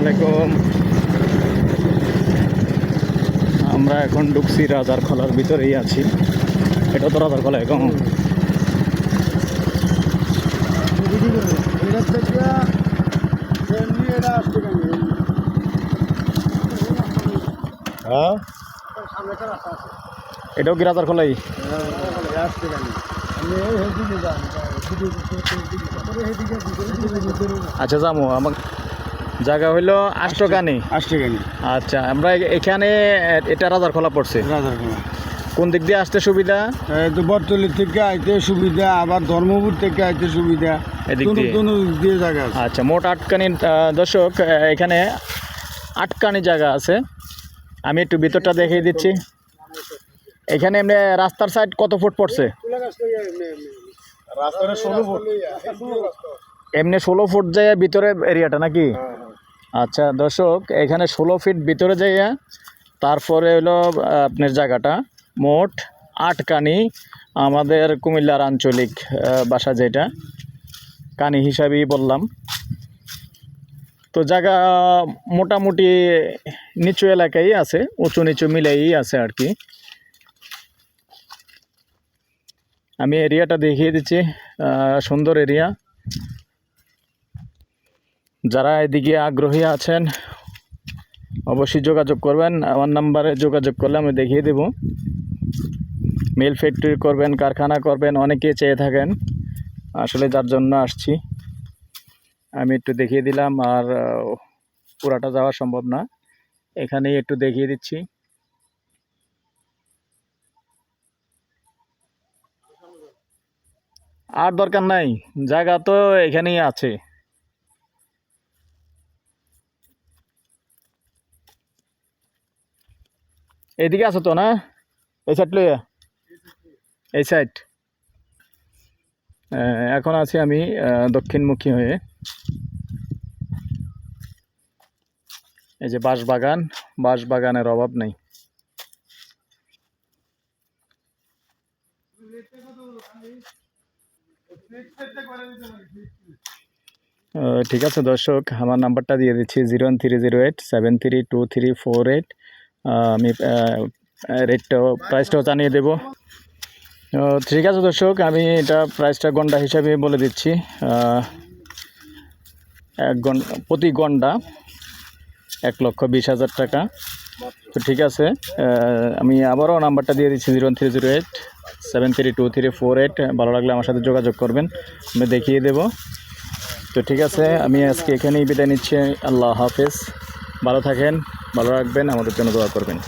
আলাইকুম। আমরা এখন ঢুকছি রাজার খোলার ভিতরেই আছি। এটা তো রাজার খোলা এখন হ্যাঁ? এটাও কি রাজার খোলাই? আচ্ছা যাব আমার জায়গা হইল আষ্টকানি আষ্টকানি আচ্ছা আমরা এখানে এটা রাজার খোলা পড়ছে। রাজারখোলা কোন দিক দিয়ে আসতে সুবিধা? বটতলি থেকে আইতে সুবিধা আবার ধর্মপুর থেকে আইতে সুবিধা। এদিক দিয়ে? দিক দিয়ে জায়গা আচ্ছা মোট আটকানি দর্শক এখানে আটকানি জায়গা আছে। আমি একটু ভিতরটা দেখিয়ে দিচ্ছি। এখানে এমনি রাস্তার সাইড কত ফুট পড়ছে? এমনি ষোলো ফুট যায় ভিতরে এরিয়াটা নাকি? আচ্ছা দর্শক, এখানে ষোলো ফিট ভিতরে যাইয়া, তারপরে হলো আপনার জায়গাটা মোট আট কানি আমাদের কুমিল্লার আঞ্চলিক ভাষা যেটা। কানি হিসাবেই বললাম। তো জায়গা মোটামুটি নিচু এলাকায় আছে, উঁচু নিচু মিলেই আছে আর কি। আমি এরিয়াটা দেখিয়ে দিচ্ছি সুন্দর এরিয়া। যারা এদিকে আগ্রহী আছেন, অবশ্যই যোগাযোগ করবেন। আমার নাম্বারে যোগাযোগ করলে আমি দেখিয়ে দেব। মিল ফ্যাক্টরি করবেন, কারখানা করবেন অনেকে চেয়ে থাকেন। আসলে যার জন্য আসছি, আমি একটু দেখিয়ে দিলাম আর পুরাটা যাওয়া সম্ভব না। এখানেই একটু দেখিয়ে দিচ্ছি। আর দরকার নাই, জায়গা তো এখানেই আছে। এদিকে আছো তো না? এই সাইড লইয়া এই সাইড এখন আছি আমি দক্ষিণমুখী হয়ে। এই যে বাঁশবাগান, বাঁশবাগানের অভাব নেই। ঠিক আছে দর্শক, আমার নাম্বারটা দিয়ে দিচ্ছি zero one three zero eight seven three two three four eight আমি রেটটাও প্রাইসটাও জানিয়ে দেবো। ঠিক আছে দর্শক, আমি এটা প্রাইসটা গন্ডা হিসাবে বলে দিচ্ছি। এক গন, প্রতি গন্ডা এক লক্ষ বিশ হাজার টাকা। তো ঠিক আছে আমি আবারও নাম্বারটা দিয়ে দিচ্ছি zero three zero eight, seven three two three four eight. ভালো লাগলে আমার সাথে যোগাযোগ করবেন, আমি দেখিয়ে দেবো। তো ঠিক আছে, আমি আজকে এখানেই বিদায় নিচ্ছি, আল্লাহ হাফেজ। ভালো থাকেন। ভালো রাখবেন আমাদের জন্য দোয়া করবেন।